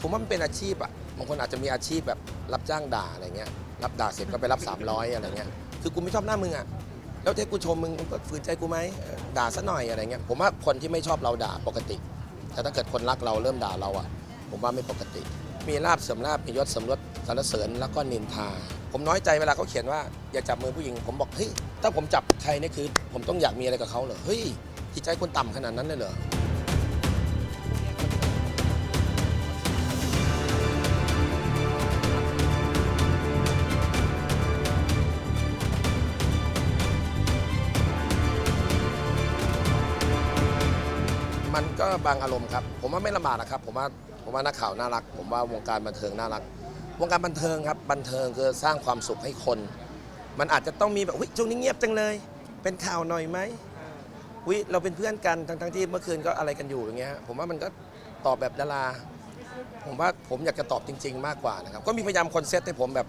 ผมว่ามันเป็นอาชีพอะบางคนอาจจะมีอาชีพแบบรับจ้างด่าอะไรเงี้ย รับด่าเสร็จก็ไปรับ 300อะไรเงี้ย คือกูไม่ชอบหน้ามึงอะแล้วถ้ากูชมมึงมึงก็ฝืนใจกูไหมเออด่าซะหน่อยอะไรเงี้ย ผมว่าคนที่ไม่ชอบเราด่าปกติ แต่ถ้าเกิดคนรักเราเริ่มด่าเราอะผมว่าไม่ปกติ มีลาบเสริมลาบมียศเสริมยศสรรเสริญแล้วก็นินทา ผมน้อยใจเวลาเขาเขียนว่าอย่าจับมือผู้หญิง ผมบอกเฮ้ยถ้าผมจับใครนี่คือ ผมต้องอยากมีอะไรกับเขาเหรอเฮ้ยจิตใจคนต่ำขนาดนั้นเลยเหรอ ก็บางอารมณ์ครับ ผมว่าไม่ลำบากนะครับ ผมว่าผมว่านักข่าวน่ารัก ผมว่าวงการบันเทิงน่ารัก วงการบันเทิงครับ บันเทิงคือสร้างความสุขให้คน มันอาจจะต้องมีแบบเฮ้ยช่วงนี้เงียบจังเลย เป็นข่าวหน่อยไหมวิเราเป็นเพื่อนกันทั้งทั้งที่เมื่อคืนก็อะไรกันอยู่อย่างเงี้ยผมว่ามันก็ตอบแบบดาราผมว่าผมอยากจะตอบจริง ๆ มากกว่านะครับก็มีพยายามคอนเซ็ตให้ผมแบบ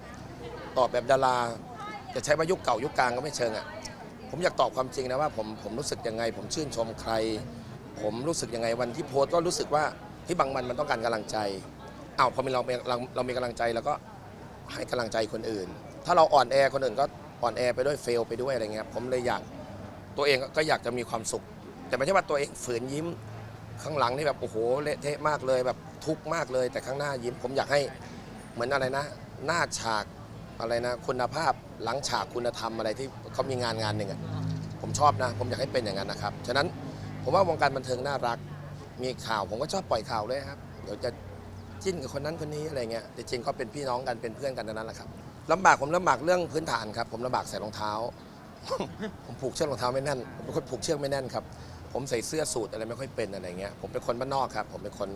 ตอบแบบดาราจะใช้ว่ายุคเก่ายุคกลางก็ไม่เชิงอะผมอยากตอบความจริงนะว่าผมผมรู้สึกยังไง ผมชื่นชมใคร ผมรู้สึกยังไงวันที่โพสต์ก็รู้สึกว่าที่บางวันมันต้องการกำลังใจอ้าวพอมีเราเราเรามีกำลังใจแล้วก็ให้กำลังใจคนอื่น ถ้าเราอ่อนแอคนอื่นก็อ่อนแอไปด้วยเฟลไปด้วยอะไรเงี้ยผมเลยอยากตัวเองก็อยากจะมีความสุข แต่ไม่ใช่ว่าตัวเองฝืนยิ้มข้างหลังนี่แบบโอ้โหเละเทะมากเลยแบบทุกข์มากเลย แต่ข้างหน้ายิ้ม ผมอยากให้เหมือนอะไรนะ หน้าฉากอะไรนะ คุณภาพหลังฉากคุณธรรมอะไรที่เขามีงานงานหนึ่งอะผมชอบนะ ผมอยากให้เป็นอย่างนั้นนะครับฉะนั้น ผมว่าวงการบันเทิงน่ารัก มีข่าวผมก็ชอบปล่อยข่าวเลยครับ เดี๋ยวจะจิ้นกับคนนั้นคนนี้อะไรเงี้ยแต่จริงก็เป็นพี่น้องกันเป็นเพื่อนกันเท่านั้นแหละครับลำบากผมลำบากเรื่องพื้นฐานครับ ผมลำบากใส่รองเท้า ผมผูกเชือกรองเท้าไม่แน่นผมเป็นคนผูกเชือกไม่แน่นครับ ผมใส่เสื้อสูทอะไรไม่ค่อยเป็นอะไรเงี้ย ผมเป็นคนบ้านนอกครับ ผมเป็นคน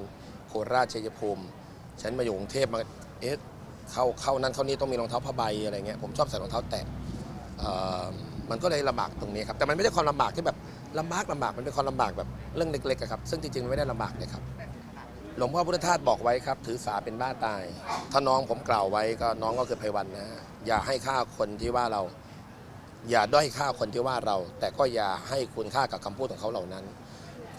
โคราชชัยภูมิ ฉันมาอยู่กรุงเทพมา เอ๊ะ เข้าเข้านั้นเข้านี้ต้องมีรองเท้าผ้าใบอะไรเงี้ย ผมชอบใส่รองเท้าแตะมันก็เลยลำบากตรงนี้ครับ แต่มันไม่ใช่ความลำบากที่แบบ ลำบากลำบากมันเป็นความลำบากแบบเรื่องเล็กๆอะครับซึ่งจริงๆไม่ได้ลำบากเลยครับหลวงพ่อพุทธทาสบอกไว้ครับ ถือสาเป็นบ้าตาย ถ้าน้องผมกล่าวไว้ก็น้องก็คือไพวันนะอย่าให้ค่าคนที่ว่าเรา อย่าด้อยค่าคนที่ว่าเรา แต่ก็อย่าให้คุณค่ากับคำพูดของเขาเหล่านั้น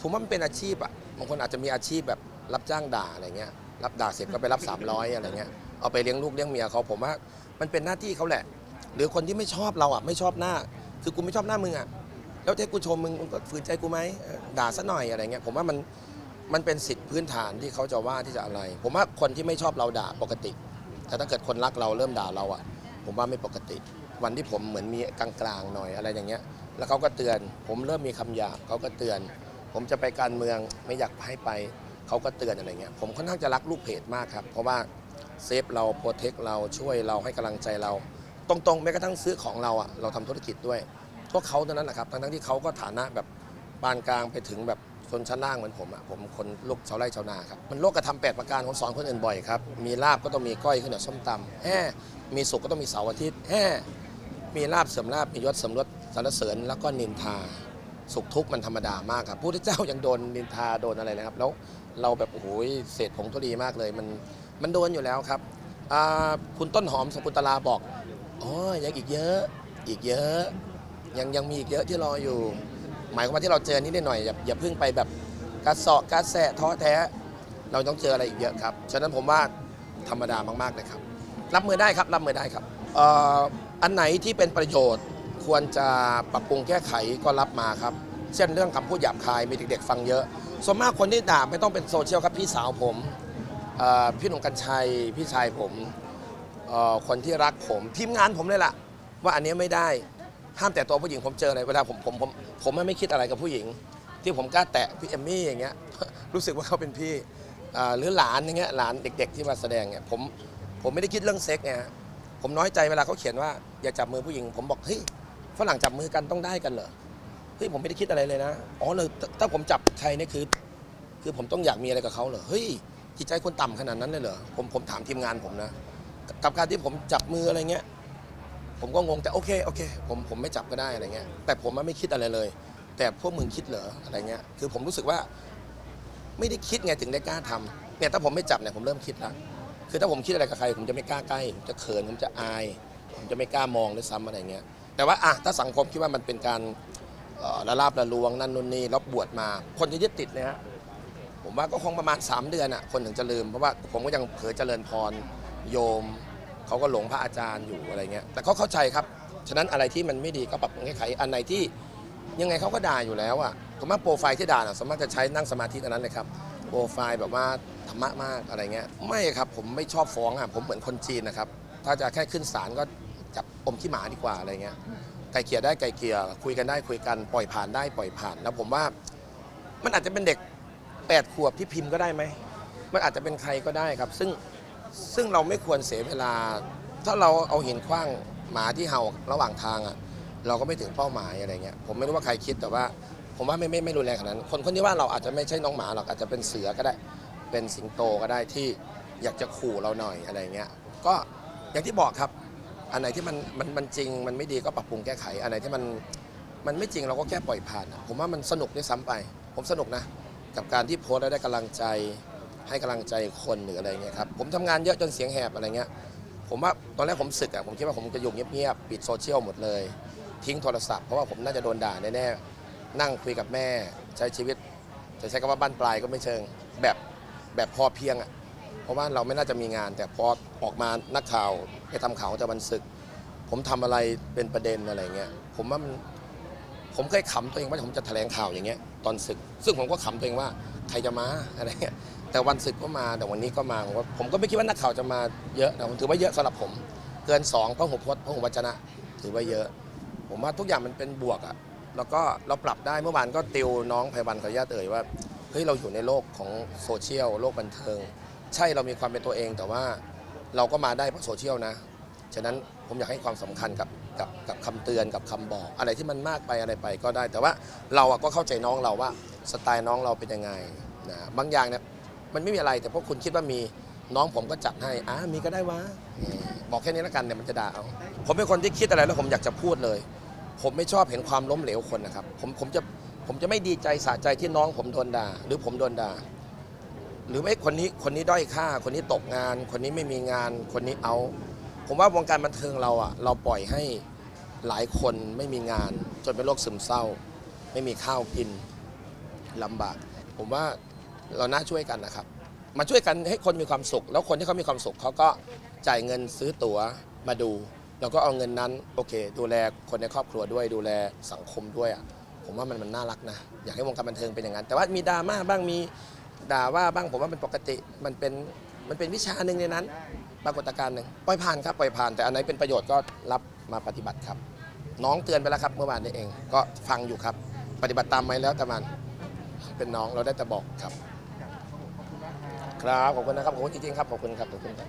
ผมว่ามันเป็นอาชีพอะบางคนอาจจะมีอาชีพแบบรับจ้างด่าอะไรเงี้ยรับด่าเสร็จก็ไปรับ 300อะไรเงี้ยเอาไปเลี้ยงลูกเลี้ยงเมียเขาผมว่ามันเป็นหน้าที่เขาแหละ หรือคนที่ไม่ชอบเราอะไม่ชอบหน้า คือกูไม่ชอบหน้ามึงอะ แล้วถ้ากูชมมึงมึงก็ฝืนใจกูไหมด่าซะหน่อยอะไรเงี้ยผมว่ามันมันเป็นสิทธิพื้นฐานที่เขาจะว่าที่จะอะไร ผมว่าคนที่ไม่ชอบเราด่าปกติ แต่ถ้าเกิดคนรักเราเริ่มด่าเราอะผมว่าไม่ปกติ วันที่ผมเหมือนมีกลางๆหน่อยอะไรอย่างเงี้ย แล้วเขาก็เตือน ผมเริ่มมีคำหยาบเขาก็เตือน ผมจะไปการเมืองไม่อยากให้ไปเขาก็เตือนอะไรเงี้ยผมค่อนข้างจะรักลูกเพจมากครับ เพราะว่าเซฟเราโปรเทคเราช่วยเราให้กำลังใจเรา ตรงๆแม้กระทั่งซื้อของเราอะเราทำธุรกิจด้วย กเขาเท่านั้นแหละครับทั้งๆที่เขาก็ฐานะแบบปานกลางไปถึงแบบชนชั้นล่างเหมือนผมอะผมคนลูกชาวไร่ชาวนาครับมันโลกกระทำแปดประการผมสอนคนอื่นบ่อยครับมีลาบก็ต้องมีก้อยขึ้นกับส้มตำแฮ่มีสุกก็ต้องมีเสาร์อาทิตย์แฮ่มีลาบเสริมลาบมียศเสริมยศสรรเสริญแล้วก็นินทา สุขทุกข์มันธรรมดามากครับพระพุทธเจ้ายังโดนนินทาโดนอะไรนะครับ แล้วเราแบบโอ้โหเศษผงทุลีมากเลย มันมันโดนอยู่แล้วครับอ่าคุณต้นหอมสกุลตลาบอกอ๋อยังอีกเยอะ อีกเยอะ ยังยังมีอีกเยอะที่รออยู่ หมายความว่าที่เราเจอนิดหน่อยอย่าอย่าเพิ่งไปแบบกระเสอบกระแสะท้อแท้ เราต้องเจออะไรอีกเยอะครับ ฉะนั้นผมว่าธรรมดามากๆเลยครับ รับมือได้ครับรับมือได้ครับเอ่ออันไหนที่เป็นประโยชน์ควรจะปรับปรุงแก้ไขก็รับมาครับ เช่นเรื่องคำพูดหยาบคายมีเด็กๆฟังเยอะ ส่วนมากคนที่ด่าไม่ต้องเป็นโซเชียลครับพี่สาวผมเอ่อพี่หนุ่มกัญชัยพี่ชายผม เอ่อคนที่รักผมทีมงานผมเลยล่ะ ว่าอันนี้ไม่ได้ ห้ามแต่ตัวผู้หญิงผมเจออะไรเวลาผมผมผมผมไม่คิดอะไรกับผู้หญิง ที่ผมกล้าแตะพี่เอมมี่อย่างเงี้ย รู้สึกว่าเขาเป็นพี่อ่าหรือหลานอย่างเงี้ยหลานเด็ก ๆ ที่มาแสดงเนี่ยผมผมไม่ได้คิดเรื่องเซ็กไงฮะผมน้อยใจเวลาเขาเขียนว่าอย่าจับมือผู้หญิง ผมบอกเฮ้ยฝรั่งจับมือกันต้องได้กันเหรอเฮ้ยผมไม่ได้คิดอะไรเลยนะอ๋อเลยถ้าถ้าผมจับใครเนี่ยคือ คือผมต้องอยากมีอะไรกับเขาเหรอเฮ้ยจิตใจคนต่ำขนาดนั้นเลยเหรอผมผมถามทีมงานผมนะกับการที่ผมจับมืออะไรเงี้ย ผมก็งงแต่โอเคโอเคผมผมไม่จับก็ได้อะไรเงี้ยแต่ผมมันไม่คิดอะไรเลย แต่พวกมึงคิดเหรออะไรเงี้ยคือผมรู้สึกว่าไม่ได้คิดไงถึงได้กล้าทำเนี่ยถ้าผมไม่จับเนี่ยผมเริ่มคิดแล้วคือถ้าผมคิดอะไรกับใครผมจะไม่กล้าใกล้ผมจะเขินผมจะอาย ผมจะไม่กล้ามองด้วยซ้ำอะไรเงี้ยแต่ว่าอะถ้าสังคมคิดว่ามันเป็นการละลาบละลวงนั่นนู่นนี่แล้วบวชมา คนจะยึดติดเลยฮะผมว่าก็คงประมาณ 3 เดือนอะคนถึงจะลืมเพราะว่าผมก็ยังเผยเจริญพรโยม เขาก็หลงพระอาจารย์อยู่อะไรเงี้ยแต่เขาเข้าใจครับ ฉะนั้นอะไรที่มันไม่ดีก็ปรับปรุงแก้ไขอันไหนที่ยังไงเขาก็ด่าอยู่แล้วอะผมว่าโปรไฟล์ที่ด่าน่ะสมมติจะใช้นั่งสมาธิอันนั้นเลยครับโปรไฟล์แบบว่าธรรมะมากอะไรเงี้ยไม่ครับผมไม่ชอบฟ้องอะผมเหมือนคนจีนนะครับถ้าจะแค่ขึ้นศาลก็จับอมขี้หมาดีกว่าอะไรเงี้ยไกลเกลี่ยได้ไกลเกลี่ยคุยกันได้คุยกันปล่อยผ่านได้ปล่อยผ่าน แล้วผมว่ามันอาจจะเป็นเด็กแปดขวบที่พิมพ์ก็ได้ไหมมันอาจจะเป็นใครก็ได้ครับ ซึ่ง ซึ่งเราไม่ควรเสียเวลา ถ้าเราเอาหินขว้างหมาที่เห่าระหว่างทางอะเราก็ไม่ถึงเป้าหมายอะไรเงี้ยผมไม่รู้ว่าใครคิดแต่ว่าผมว่าไม่ไม่ไม่รุนแรงขนาดนั้น คนคนที่ว่าเราอาจจะไม่ใช่น้องหมาหรอกอาจจะเป็นเสือก็ได้ เป็นสิงโตก็ได้ที่อยากจะขู่เราหน่อยอะไรเงี้ยก็อย่างที่บอกครับ อันไหนที่มันมันมันจริงมันไม่ดีก็ปรับปรุงแก้ไข อันไหนที่มันมันไม่จริงเราก็แค่ปล่อยผ่าน ผมว่ามันสนุกด้วยซ้ำไป ผมสนุกนะ กับการที่โพสต์แล้วได้กำลังใจ ให้กำลังใจคนหรืออะไรเงี้ยครับผมทำงานเยอะจนเสียงแหบอะไรเงี้ยผมว่าตอนแรกผมศึกอะผมคิดว่าผมจะอยู่เงียบๆปิดโซเชียลหมดเลย ทิ้งโทรศัพท์เพราะว่าผมน่าจะโดนด่าแน่ๆนั่งคุยกับแม่ใช้ชีวิต จะใช้คำว่าบ้านปลายก็ไม่เชิงแบบแบบพอเพียงอะเพราะว่าเราไม่น่าจะมีงาน แต่พอออกมานักข่าวไปทำข่าวแต่วันศึก ผมทำอะไรเป็นประเด็นอะไรเงี้ยผมว่ามัน ผมเคยขำตัวเองว่าผมจะแถลงข่าวอย่างเงี้ยตอนศึก ซึ่งผมก็ขำตัวเองว่าใครจะมาอะไรเงี้ยแต่วันศึกก็มาแต่วันนี้ก็มาผมว่าผมก็ไม่คิดว่านักข่าวจะมาเยอะนะผมถือว่าเยอะสำหรับผม เกินสองพระหุพจน์พระหุวจนะ ถือว่าเยอะ ผมว่าทุกอย่างมันเป็นบวกอะแล้วก็เราปรับได้เมื่อวานก็ติวน้องไพวันขออนุญาตเอ่ยว่าเฮ้ยเราอยู่ในโลกของโซเชียลโลกบันเทิง ใช่เรามีความเป็นตัวเองแต่ว่าเราก็มาได้เพราะโซเชียลนะ ฉะนั้นผมอยากให้ความสำคัญกับ กับกับคำเตือนกับคำบอก อะไรที่มันมากไปอะไรไปก็ได้ แต่ว่าเราก็เข้าใจน้องเราว่าสไตล์น้องเราเป็นยังไงนะบางอย่างเนี่ยมันไม่มีอะไรแต่พวกคุณคิดว่ามีน้องผมก็จัดให้อ่ามีก็ได้วะบอกแค่นี้แล้วกันเดี๋ยมันจะด่าเอาผมเป็นคนที่คิดอะไรแล้วผมอยากจะพูดเลย ผมไม่ชอบเห็นความล้มเหลวคนนะครับผมผมจะผมจะไม่ดีใจสะใจที่น้องผมโดนด่าหรือผมโดนด่าหรือไม่คนนี้คนนี้ด้อยค่า คนนี้ตกงาน คนนี้ไม่มีงานคนนี้เอา ผมว่าวงการบันเทิงเราอะเราปล่อยให้หลายคนไม่มีงาน จนเป็นโรคซึมเศร้า ไม่มีข้าวกินลำบาก ผมว่าเราน่าช่วยกันนะครับ มาช่วยกันให้คนมีความสุข แล้วคนที่เขามีความสุขเขาก็จ่ายเงินซื้อตั๋วมาดู แล้วก็เอาเงินนั้นโอเค ดูแลคนในครอบครัวด้วยดูแลสังคมด้วยอะผมว่ามันมันน่ารักนะ อยากให้วงการบันเทิงเป็นอย่างนั้น แต่ว่ามีดราม่าบ้างมีด่าว่าบ้างผมว่ามันปกติมันเป็นมันเป็นวิชาหนึ่งในนั้น ปรากฏการณ์หนึ่งปล่อยผ่านครับปล่อยผ่าน แต่อันไหนเป็นประโยชน์ก็รับมาปฏิบัติครับ น้องเตือนไปแล้วครับเมื่อวานนี้เอง ก็ฟังอยู่ครับ ปฏิบัติตามไหมแล้วแต่มันเป็นน้องเราได้แต่บอกครับ ครับขอบคุณนะครับขอบคุณจริงๆครับขอบคุณครับขอบคุณครับ